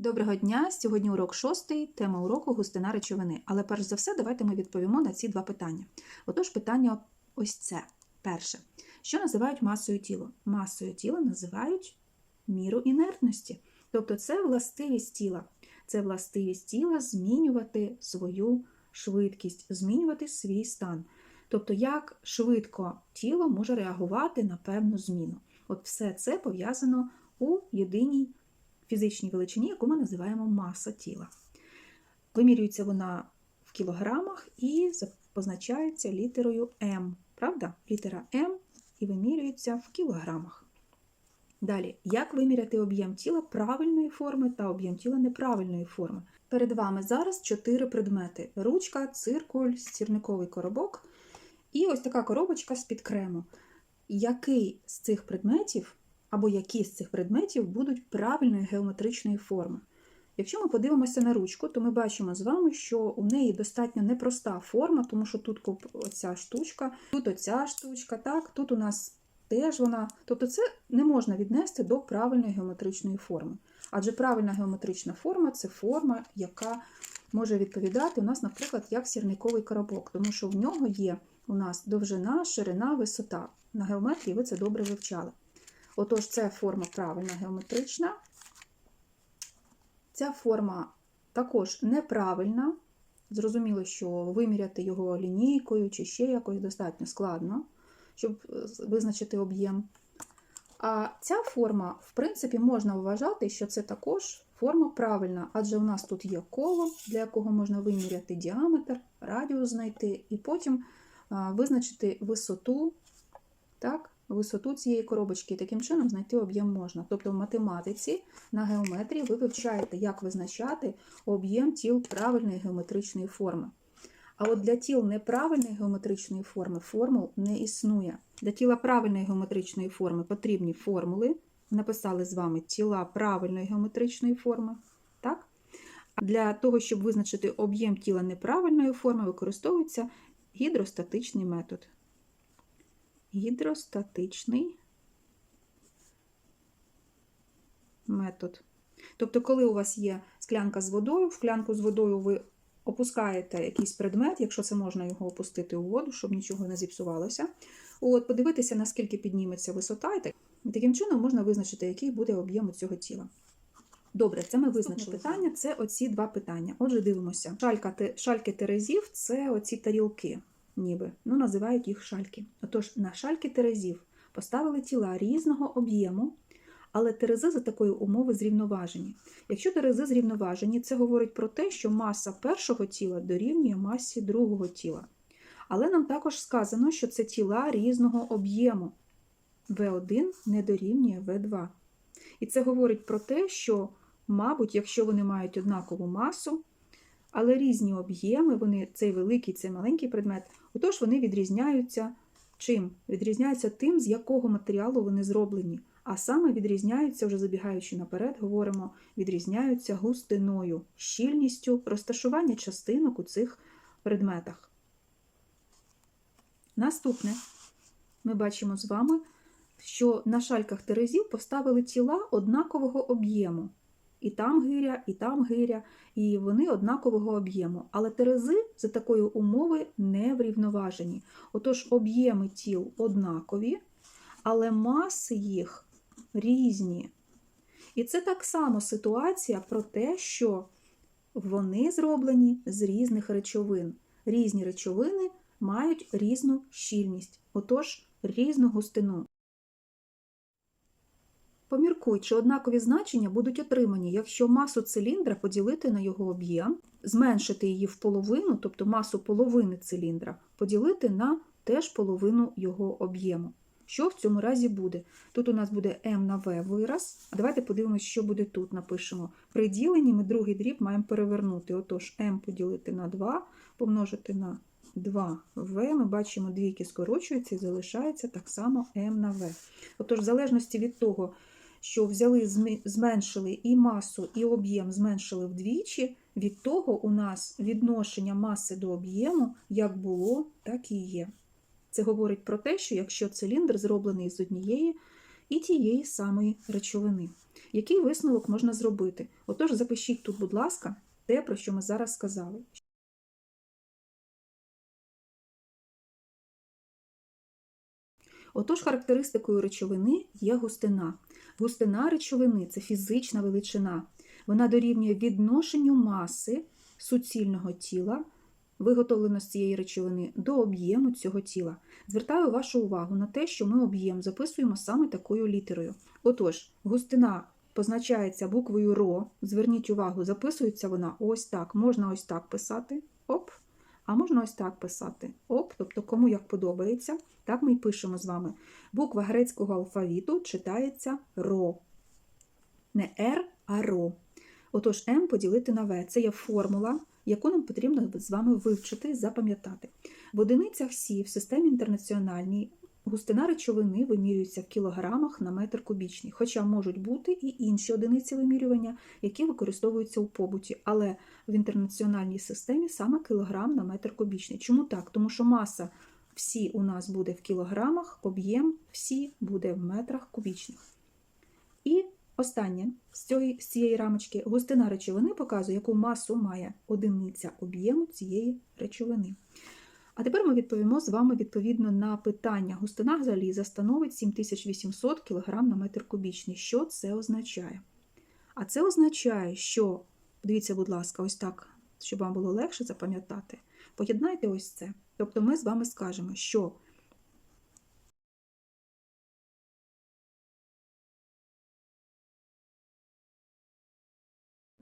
Доброго дня! Сьогодні урок шостий, тема уроку густина речовини. Але перш за все, давайте ми відповімо на ці два питання. Отож, питання ось це. Перше. Що називають масою тіла? Масою тіла називають міру інертності. Тобто це властивість тіла. Це властивість тіла змінювати свою швидкість, змінювати свій стан. Тобто, як швидко тіло може реагувати на певну зміну. От все це пов'язано у єдиній фізичній величині, яку ми називаємо маса тіла. Вимірюється вона в кілограмах і позначається літерою М. Правда? Літера М і вимірюється в кілограмах. Далі, як виміряти об'єм тіла правильної форми та об'єм тіла неправильної форми? Перед вами зараз чотири предмети: ручка, циркуль, стірниковий коробок і ось така коробочка з-під крему. Який з цих предметів або які з цих предметів будуть правильної геометричної форми. Якщо ми подивимося на ручку, то ми бачимо з вами, що у неї достатньо непроста форма, тому що тут оця штучка, тут оця штучка, так, тут у нас теж вона. Тобто це не можна віднести до правильної геометричної форми. Адже правильна геометрична форма це форма, яка може відповідати у нас, наприклад, як сірниковий коробок, тому що в нього є у нас довжина, ширина, висота. На геометрії ви це добре вивчали. Отож, це форма правильна геометрична. Ця форма також неправильна. Зрозуміло, що виміряти його лінійкою чи ще якось достатньо складно, щоб визначити об'єм. А ця форма, в принципі, можна вважати, що це також форма правильна, адже у нас тут є коло, для якого можна виміряти діаметр, радіус знайти, і потім визначити висоту. так, висоту цієї коробочки, і таким чином знайти об'єм можна. Тобто в математиці на геометрії ви вивчаєте, як визначати об'єм тіл правильної геометричної форми. А от для тіл неправильної геометричної форми формул не існує. Для тіла правильної геометричної форми потрібні формули. Написали з вами тіла правильної геометричної форми. Так? Для того, щоб визначити об'єм тіла неправильної форми, використовується гідростатичний метод гідростатичний метод. Тобто, коли у вас є склянка з водою, в склянку з водою ви опускаєте якийсь предмет, якщо це можна його опустити у воду, щоб нічого не зіпсувалося. От, Подивитися, наскільки підніметься висота, і таким чином можна визначити, який буде об'єм цього тіла. Добре, це ми визначили питання. Це оці два питання. Отже, дивимося. Шалька, шальки терезів це оці тарілки ніби, ну називають їх шальки. Отож, на шальки терезів поставили тіла різного об'єму, але терези за такої умови зрівноважені. Якщо терези зрівноважені, це говорить про те, що маса першого тіла дорівнює масі другого тіла. Але нам також сказано, що це тіла різного об'єму. В1 не дорівнює В2. І це говорить про те, що, мабуть, якщо вони мають однакову масу, але різні об'єми, вони цей великий, цей маленький предмет, отож вони відрізняються чим? Відрізняються тим, з якого матеріалу вони зроблені. А саме відрізняються, вже забігаючи наперед, говоримо, відрізняються густиною, щільністю розташування частинок у цих предметах. Наступне ми бачимо з вами, що на шальках терезів поставили тіла однакового об'єму. І там гиря, і там гиря, і вони однакового об'єму. Але терези за такої умови не врівноважені. Отож, об'єми тіл однакові, але маси їх різні. І це так само ситуація про те, що вони зроблені з різних речовин. Різні речовини мають різну щільність, отож, різну густину. Поміркуй, чи однакові значення будуть отримані, якщо масу циліндра поділити на його об'єм, зменшити її в половину, тобто масу половини циліндра, поділити на теж половину його об'єму. Що в цьому разі буде? Тут у нас буде m на v вираз. А давайте подивимося, що буде тут. Напишемо. При діленні ми другий дріб маємо перевернути. Отож, m поділити на 2, помножити на 2v. Ми бачимо, двійки скорочуються і залишається так само m на v. Отож, в залежності від того, що взяли, зменшили і масу, і об'єм зменшили вдвічі, від того у нас відношення маси до об'єму як було, так і є. Це говорить про те, що якщо циліндр зроблений з однієї і тієї самої речовини. Який висновок можна зробити? Отож, запишіть тут, будь ласка, те, про що ми зараз сказали. Отож, характеристикою речовини є густина. Густина речовини це фізична величина. Вона дорівнює відношенню маси суцільного тіла, виготовлено з цієї речовини, до об'єму цього тіла. Звертаю вашу увагу на те, що ми об'єм записуємо саме такою літерою. Отож, густина позначається буквою РО. Зверніть увагу, записується вона ось так. Можна ось так писати. Оп. А можна ось так писати. Оп, тобто кому як подобається. Так ми й пишемо з вами. Буква грецького алфавіту читається РО. Не Р, а РО. Отож, М поділити на В. Це є формула, яку нам потрібно з вами вивчити запам'ятати. В одиницях Сі в системі інтернаціональній густина речовини вимірюється в кілограмах на метр кубічний, хоча можуть бути і інші одиниці вимірювання, які використовуються у побуті, але в інтернаціональній системі саме кілограм на метр кубічний. Чому так? Тому що маса всі у нас буде в кілограмах, об'єм всі буде в метрах кубічних. І останнє з цієї, рамочки густина речовини показує, яку масу має одиниця об'єму цієї речовини. А тепер ми відповімо з вами відповідно на питання. Густина заліза становить 7800 кг на метр кубічний. Що це означає? А це означає, що, дивіться, будь ласка, ось так, щоб вам було легше запам'ятати. Поєднайте ось це. Тобто ми з вами скажемо, що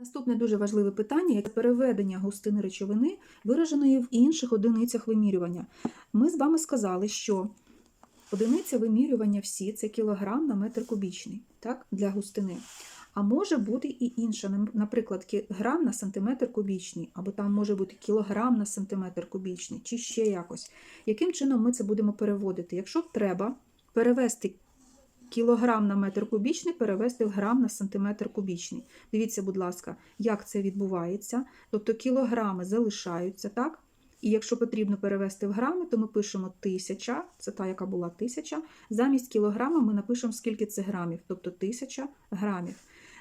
Наступне дуже важливе питання як переведення густини речовини, вираженої в інших одиницях вимірювання. Ми з вами сказали, що одиниця вимірювання всі це кілограм на метр кубічний так, для густини. А може бути і інша, наприклад, грам на сантиметр кубічний, або там може бути кілограм на сантиметр кубічний, чи ще якось. Яким чином ми це будемо переводити? Якщо треба перевести кілограм на метр кубічний, перевести в грам на сантиметр кубічний. Дивіться, будь ласка, як це відбувається. Тобто кілограми залишаються, так? І якщо потрібно перевести в грами, то ми пишемо тисяча, це та, яка була тисяча. Замість кілограма ми напишемо, скільки це грамів, тобто тисяча грамів.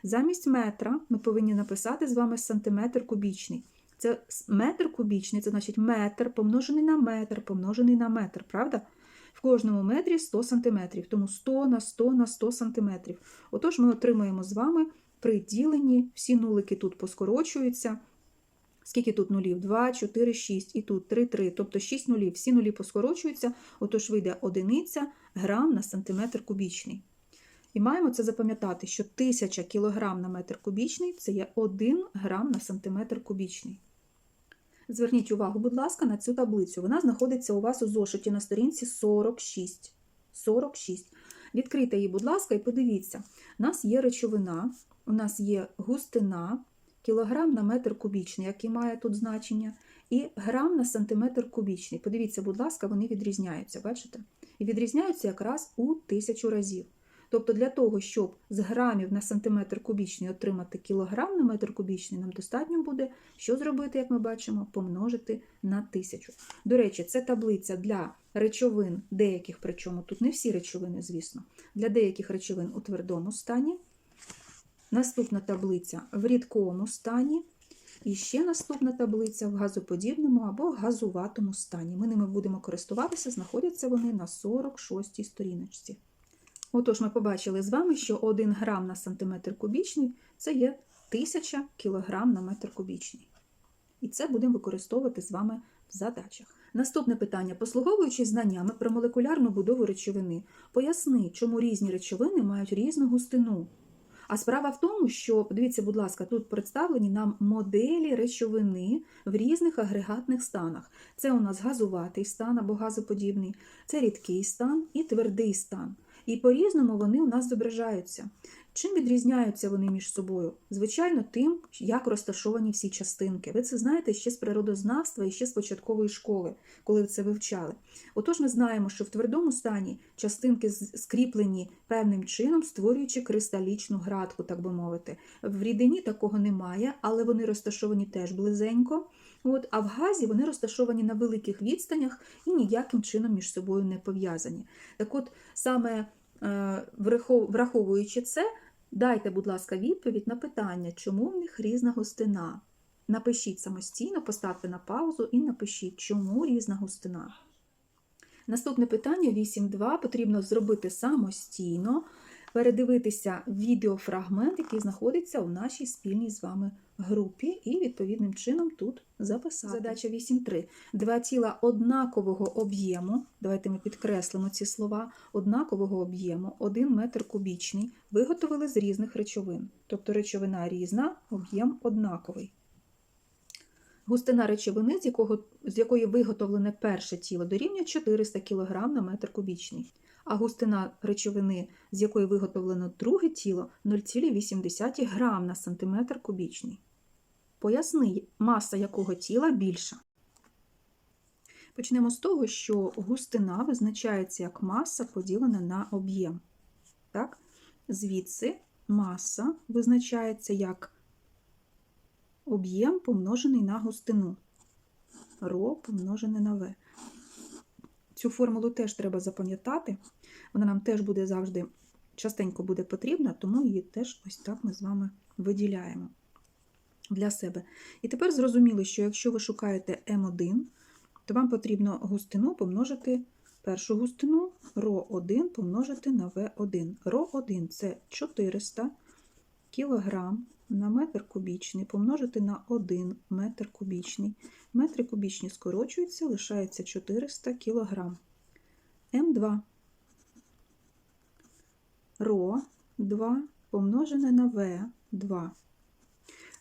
Замість метра ми повинні написати з вами сантиметр кубічний. Це метр кубічний, це значить метр помножений на метр, помножений на метр, правда? В кожному метрі 100 см, тому 100 на 100 на 100 см. Отож, ми отримаємо з вами при діленні, всі нулики тут поскорочуються. Скільки тут нулів? 2, 4, 6, і тут 3, 3, тобто 6 нулів. Всі нулі поскорочуються, отож вийде одиниця грам на сантиметр кубічний. І маємо це запам'ятати, що 1000 кг на метр кубічний це є 1 грам на сантиметр кубічний. Зверніть увагу, будь ласка, на цю таблицю. Вона знаходиться у вас у зошиті на сторінці 46. 46. Відкрийте її, будь ласка, і подивіться. У нас є речовина, у нас є густина, кілограм на метр кубічний, який має тут значення, і грам на сантиметр кубічний. Подивіться, будь ласка, вони відрізняються, бачите? І відрізняються якраз у тисячу разів. Тобто для того, щоб з грамів на сантиметр кубічний отримати кілограм на метр кубічний, нам достатньо буде, що зробити, як ми бачимо, помножити на тисячу. До речі, це таблиця для речовин, деяких, причому тут не всі речовини, звісно, для деяких речовин у твердому стані. Наступна таблиця в рідкому стані. І ще наступна таблиця в газоподібному або газуватому стані. Ми ними будемо користуватися, знаходяться вони на 46 й сторіночці. Отож, ми побачили з вами, що 1 грам на сантиметр кубічний це є 1000 кг на метр кубічний. І це будемо використовувати з вами в задачах. Наступне питання: послуговуючись знаннями про молекулярну будову речовини, поясни, чому різні речовини мають різну густину. А справа в тому, що, подивіться, будь ласка, тут представлені нам моделі речовини в різних агрегатних станах. Це у нас газуватий стан або газоподібний, це рідкий стан і твердий стан. І по-різному вони у нас зображаються. Чим відрізняються вони між собою? Звичайно, тим, як розташовані всі частинки. Ви це знаєте ще з природознавства і ще з початкової школи, коли ви це вивчали. Отож, ми знаємо, що в твердому стані частинки скріплені певним чином, створюючи кристалічну градку, так би мовити. В рідині такого немає, але вони розташовані теж близенько. От, А в газі вони розташовані на великих відстанях і ніяким чином між собою не пов'язані. Так от, саме е, враховуючи це, Дайте, будь ласка, відповідь на питання, чому в них різна густина. Напишіть самостійно, поставте на паузу і напишіть, чому різна густина. Наступне питання 8.2 потрібно зробити самостійно, передивитися відеофрагмент, який знаходиться у нашій спільній з вами групі, і відповідним чином тут записати. Задача 8.3. Два тіла однакового об'єму, давайте ми підкреслимо ці слова, однакового об'єму, 1 метр кубічний, виготовили з різних речовин. Тобто речовина різна, об'єм однаковий. Густина речовини, з, якого, з якої виготовлене перше тіло, дорівнює 400 кг на метр кубічний, а густина речовини, з якої виготовлено друге тіло, 0,8 г на сантиметр кубічний. Поясни, маса якого тіла більша. Почнемо з того, що густина визначається як маса поділена на об'єм. Так? Звідси маса визначається як об'єм помножений на густину. Ро помножене на В. Цю формулу теж треба запам'ятати. Вона нам теж буде завжди частенько буде потрібна, тому її теж ось так ми з вами виділяємо для себе. І тепер зрозуміло, що якщо ви шукаєте М1, то вам потрібно густину помножити першу густину ро1 помножити на В1. Ро1 це 400 кг на метр кубічний помножити на 1 метр кубічний. Метри кубічні скорочуються, лишається 400 кг. М2 ро 2 помножене на В2.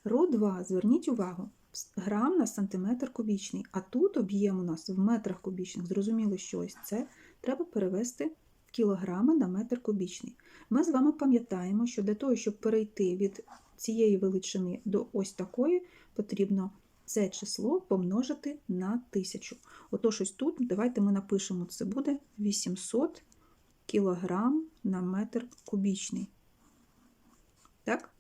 Ро 2, зверніть увагу, грам на сантиметр кубічний, а тут об'єм у нас в метрах кубічних. Зрозуміло, що ось це треба перевести кілограми на метр кубічний. Ми з вами пам'ятаємо, що для того, щоб перейти від цієї величини до ось такої, потрібно це число помножити на 1000. Отож, ось тут давайте ми напишемо, це буде 800 кілограм на метр кубічний. Так?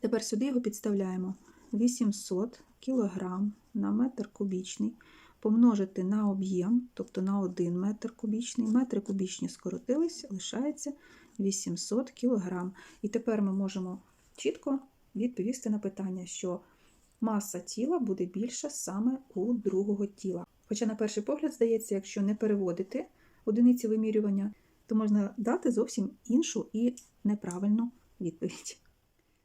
Тепер сюди його підставляємо 800 кг на метр кубічний, помножити на об'єм, тобто на 1 метр кубічний. Метри кубічні скоротилися, лишається 800 кг. І тепер ми можемо чітко відповісти на питання, що маса тіла буде більша саме у другого тіла. Хоча, на перший погляд, здається, якщо не переводити одиниці вимірювання, то можна дати зовсім іншу і неправильну відповідь.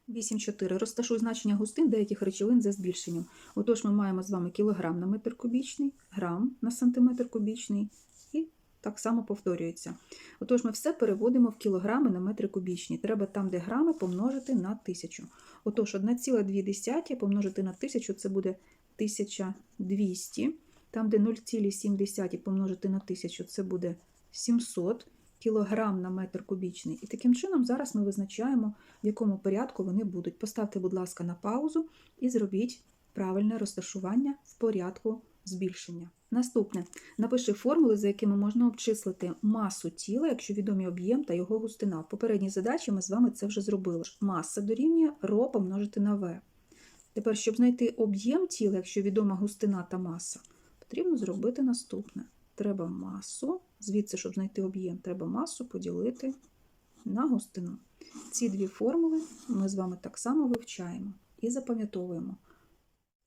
8,4. Розташуй значення густин деяких речовин за збільшенням. Отож, ми маємо з вами кілограм на метр кубічний, грам на сантиметр кубічний і так само повторюється. Отож, ми все переводимо в кілограми на метри кубічні. Треба там, де грами, помножити на 1000. Отож, 1,2 помножити на 1000 це буде 1200. Там, де 0,7 помножити на 1000 це буде 700 кілограм на метр кубічний. І таким чином зараз ми визначаємо, в якому порядку вони будуть. Поставте, будь ласка, на паузу і зробіть правильне розташування в порядку збільшення. Наступне. Напиши формули, за якими можна обчислити масу тіла, якщо відомі об'єм та його густина. В попередній задачі ми з вами це вже зробили. Маса дорівнює ро помножити на В. Тепер, щоб знайти об'єм тіла, якщо відома густина та маса, потрібно зробити наступне. Треба масу, звідси, щоб знайти об'єм, треба масу поділити на густину. Ці дві формули ми з вами так само вивчаємо і запам'ятовуємо.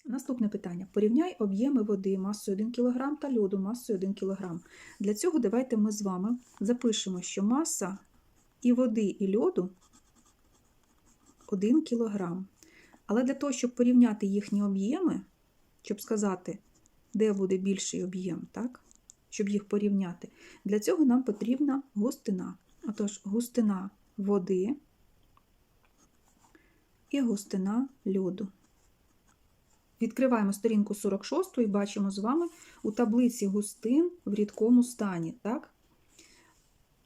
Наступне питання: порівняй об'єми води масою 1 кг та льоду масою 1 кг. Для цього давайте ми з вами запишемо, що маса і води, і льоду 1 кг. Але для того, щоб порівняти їхні об'єми, щоб сказати, де буде більший об'єм, так? Щоб їх порівняти, для цього нам потрібна густина. Отож, густина води і густина льоду. Відкриваємо сторінку 46 і бачимо з вами у таблиці густин в рідкому стані. Так?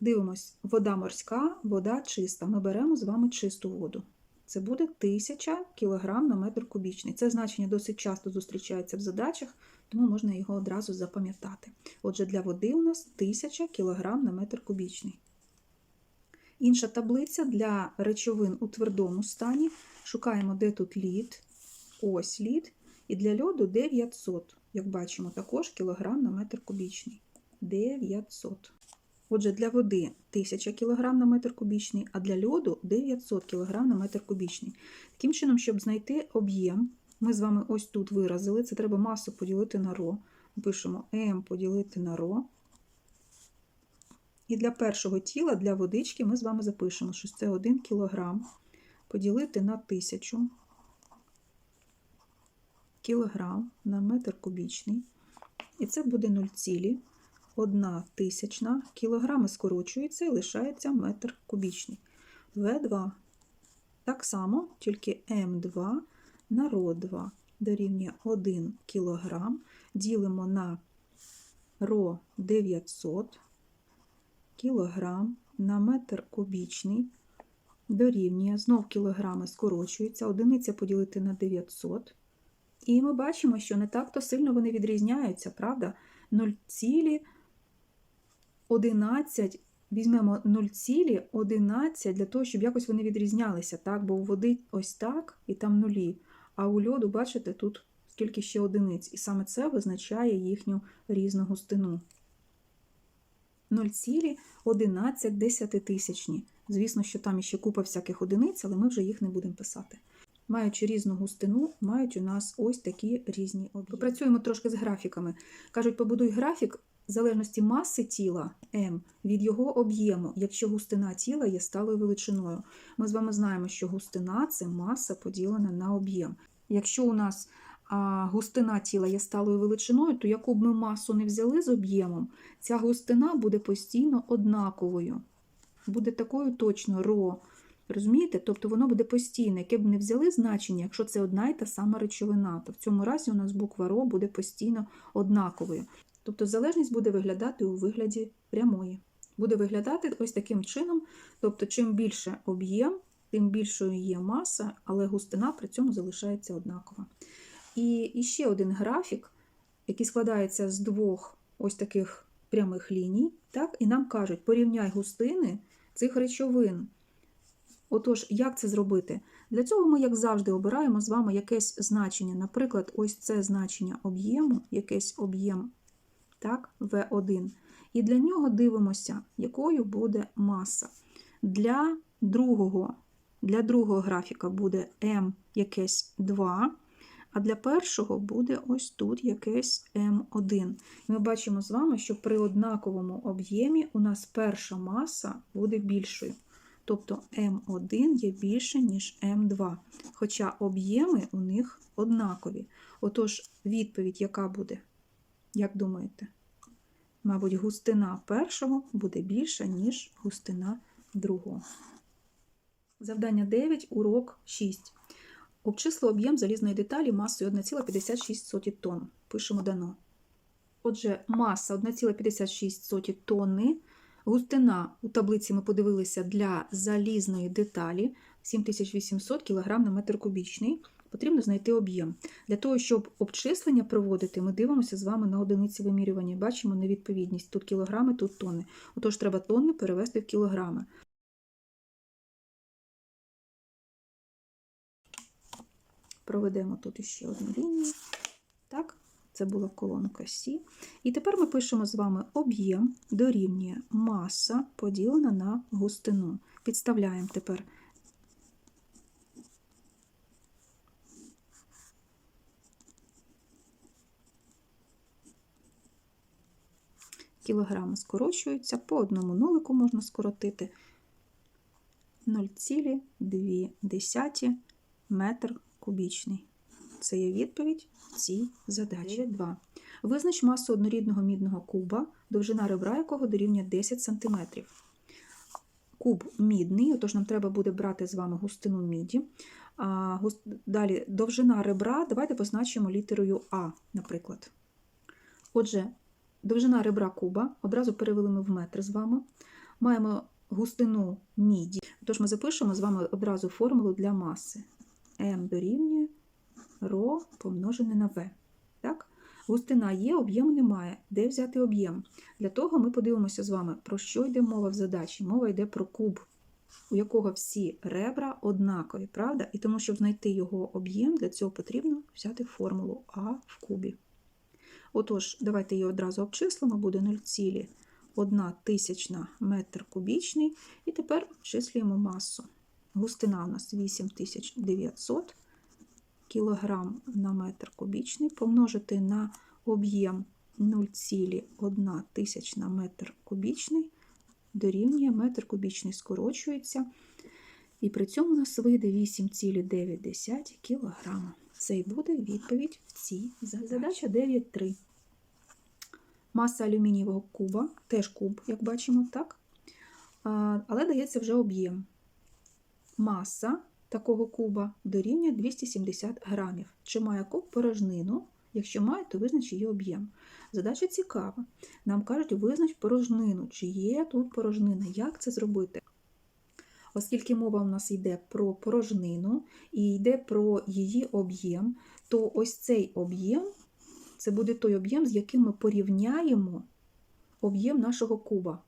Дивимось, вода морська, вода чиста. Ми беремо з вами чисту воду. Це буде 1000 кг на метр кубічний. Це значення досить часто зустрічається в задачах, тому можна його одразу запам'ятати. Отже, для води у нас 1000 кг на метр кубічний. Інша таблиця для речовин у твердому стані. Шукаємо, де тут лід, ось лід. І для льоду 900, як бачимо, також кілограм на метр кубічний. 900. Отже, для води 1000 кг на метр кубічний, а для льоду 900 кг на метр кубічний. Таким чином, щоб знайти об'єм, ми з вами ось тут виразили, це треба масу поділити на ро. Пишемо М поділити на ро. І для першого тіла, для водички, ми з вами запишемо, що це 1 кг поділити на 1000 кг на метр кубічний. І це буде 0,1 тисячна. Кілограми скорочуються і лишається метр кубічний. В2. Так само, тільки М2 на РО2 дорівнює 1 кг. Ділимо на ро 900 кг на метр кубічний. Дорівнює, знов кілограми скорочуються, одиниця поділити на 900. І ми бачимо, що не так-то сильно вони відрізняються, правда? 0,11, візьмемо 0,11 для того, щоб якось вони відрізнялися, так? Бо у води ось так і там нулі. А у льоду, бачите, тут скільки ще одиниць. І саме це визначає їхню різну густину. 0,11 десятитисячні. Звісно, що там ще купа всяких одиниць, але ми вже їх не будемо писати. Маючи різну густину, мають у нас ось такі різні об'єми. Попрацюємо трошки з графіками. Кажуть, побудуй графік в залежності маси тіла М від його об'єму, якщо густина тіла є сталою величиною. Ми з вами знаємо, що густина це маса поділена на об'єм. Якщо у нас а, густина тіла є сталою величиною, то яку б ми масу не взяли з об'ємом, ця густина буде постійно однаковою. Буде такою точно ро. Розумієте? Тобто воно буде постійне, яке б не взяли значення, якщо це одна і та сама речовина, то в цьому разі у нас буква ро буде постійно однаковою. Тобто залежність буде виглядати у вигляді прямої. Буде виглядати ось таким чином. Тобто, чим більше об'єм, тим більшою є маса, але густина при цьому залишається однакова. І, і ще один графік, який складається з двох ось таких прямих ліній. Так? І нам кажуть, порівняй густини цих речовин. Отож, як це зробити? Для цього ми, як завжди, обираємо з вами якесь значення. Наприклад, ось це значення об'єму, якийсь об'єм так, В1. І для нього дивимося, якою буде маса. Для другого для другого графіка буде М якесь 2, а для першого буде ось тут якесь М1. Ми бачимо з вами, що при однаковому об'ємі у нас перша маса буде більшою. Тобто М1 є більше, ніж М2, хоча об'єми у них однакові. Отож, відповідь, яка буде? Як думаєте? Мабуть, густина першого буде більша, ніж густина другого. Завдання 9, урок 6. Обчисли об'єм залізної деталі масою 1,56 тонн. Пишемо дано. Отже, маса 1,56 тонни. Густина у таблиці ми подивилися для залізної деталі 7800 кг на метр кубічний. Потрібно знайти об'єм. Для того, щоб обчислення проводити, ми дивимося з вами на одиниці вимірювання. Бачимо невідповідність. Тут кілограми, тут тонни. Отож, треба тонни перевести в кілограми. Проведемо тут ще одну лінію. Так, це була колонка Сі. І тепер ми пишемо з вами об'єм дорівнює маса поділена на густину. Підставляємо тепер кілограми скорочуються, по одному нолику можна скоротити 0,2 метр кубічний. Це є відповідь цій задачі. 2. Визнач масу однорідного мідного куба, довжина ребра якого дорівнює 10 см. Куб мідний, отож нам треба буде брати з вами густину міді. А, густ... Далі довжина ребра, давайте позначимо літерою А, наприклад. Отже, довжина ребра куба, одразу перевели ми в метр з вами. Маємо густину міді, тож ми запишемо з вами одразу формулу для маси. М дорівнює ро помножене на В. Так? Густина є, об'єму немає. Де взяти об'єм? Для того ми подивимося з вами, про що йде мова в задачі. Мова йде про куб, у якого всі ребра однакові, правда? І тому, щоб знайти його об'єм, для цього потрібно взяти формулу А в кубі. Отож, давайте її одразу обчислимо, буде 1 тисячна метр кубічний. І тепер обчислюємо масу. Густина у нас 8900 кг на метр кубічний, помножити на об'єм 0,1 тисячна метр кубічний, дорівнює метр кубічний скорочується. І при цьому у нас вийде 8,9 кг. Це і буде відповідь в цій задачі. Задача 9.3. Маса алюмінієвого куба, теж куб, як бачимо, так? Але дається вже об'єм. Маса такого куба дорівнює 270 грамів. Чи має куб порожнину? Якщо має, то визнач її об'єм. Задача цікава. Нам кажуть, визнач порожнину. Чи є тут порожнина? Як це зробити? Оскільки мова у нас йде про порожнину і йде про її об'єм, то ось цей об'єм це буде той об'єм, з яким ми порівняємо об'єм нашого куба.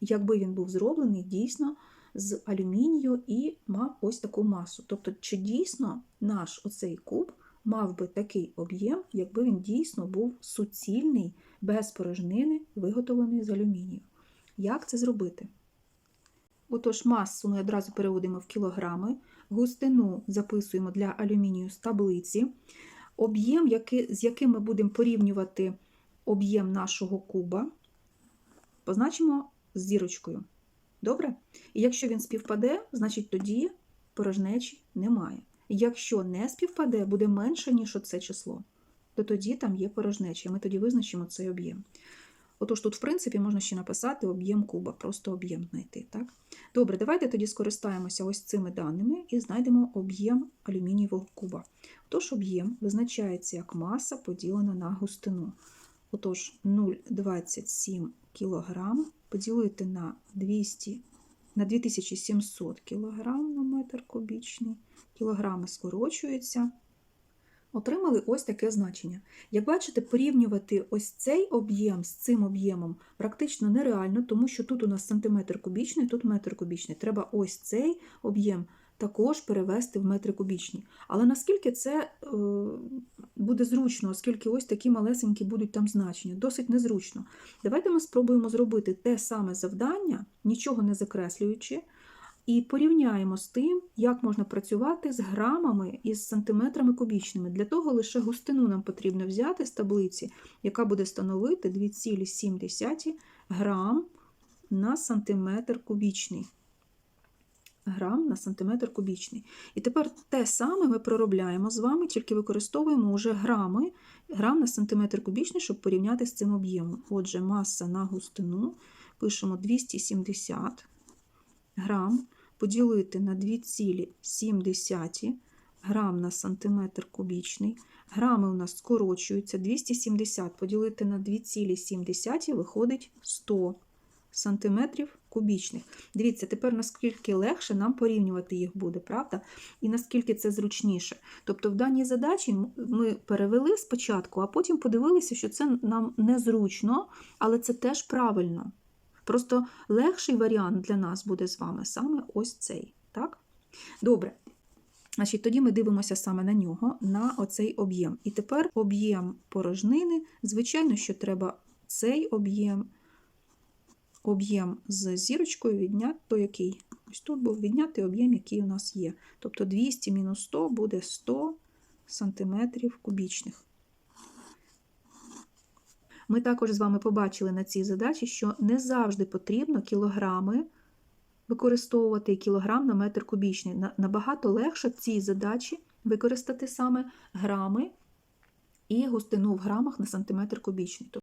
Якби він був зроблений дійсно з алюмінію і мав ось таку масу. Тобто, чи дійсно наш оцей куб мав би такий об'єм, якби він дійсно був суцільний, без порожнини, виготовлений з алюмінію. Як це зробити? Отож, масу ми одразу переводимо в кілограми, густину записуємо для алюмінію з таблиці, об'єм, з яким ми будемо порівнювати об'єм нашого куба, позначимо з зірочкою. Добре? І якщо він співпаде, значить тоді порожнечі немає. Якщо не співпаде, буде менше, ніж оце число, то тоді там є порожнеча, і ми тоді визначимо цей об'єм. Отож, тут, в принципі, можна ще написати об'єм куба, просто об'єм знайти. Так? Добре, давайте тоді скористаємося ось цими даними і знайдемо об'єм алюмінієвого куба. Тож об'єм визначається як маса поділена на густину. Отож, 0,27 кг поділити на 200, на 2700 кг на метр кубічний. Кілограми скорочуються. Отримали ось таке значення. Як бачите, порівнювати ось цей об'єм з цим об'ємом практично нереально, тому що тут у нас сантиметр кубічний, тут метр кубічний. Треба ось цей об'єм також перевести в метри кубічні. Але наскільки це е, буде зручно, оскільки ось такі малесенькі будуть там значення, досить незручно. Давайте ми спробуємо зробити те саме завдання, нічого не закреслюючи, і порівняємо з тим, як можна працювати з грамами і з сантиметрами кубічними. Для того лише густину нам потрібно взяти з таблиці, яка буде становити 2,7 грам на сантиметр кубічний. Грам на сантиметр кубічний. І тепер те саме ми проробляємо з вами, тільки використовуємо вже грами, грам на сантиметр кубічний, щоб порівняти з цим об'ємом. Отже, маса на густину пишемо 270 грам поділити на 2,7 грам на сантиметр кубічний. Грами у нас скорочуються. 270 поділити на 2,7 виходить 100 сантиметрів кубічних. Дивіться, тепер наскільки легше нам порівнювати їх буде, правда? І наскільки це зручніше. Тобто в даній задачі ми перевели спочатку, а потім подивилися, що це нам незручно, але це теж правильно. Просто легший варіант для нас буде з вами саме ось цей. Так? Добре. Значить, Тоді ми дивимося саме на нього, на оцей об'єм. І тепер об'єм порожнини, звичайно, що треба цей об'єм, об'єм з зірочкою відняти, то який? Ось тут був відняти об'єм, який у нас є. Тобто 200 мінус 100 буде 100 сантиметрів кубічних. Ми також з вами побачили на цій задачі, що не завжди потрібно кілограми використовувати кілограм на метр кубічний. Набагато легше в цій задачі використати саме грами і густину в грамах на сантиметр кубічний.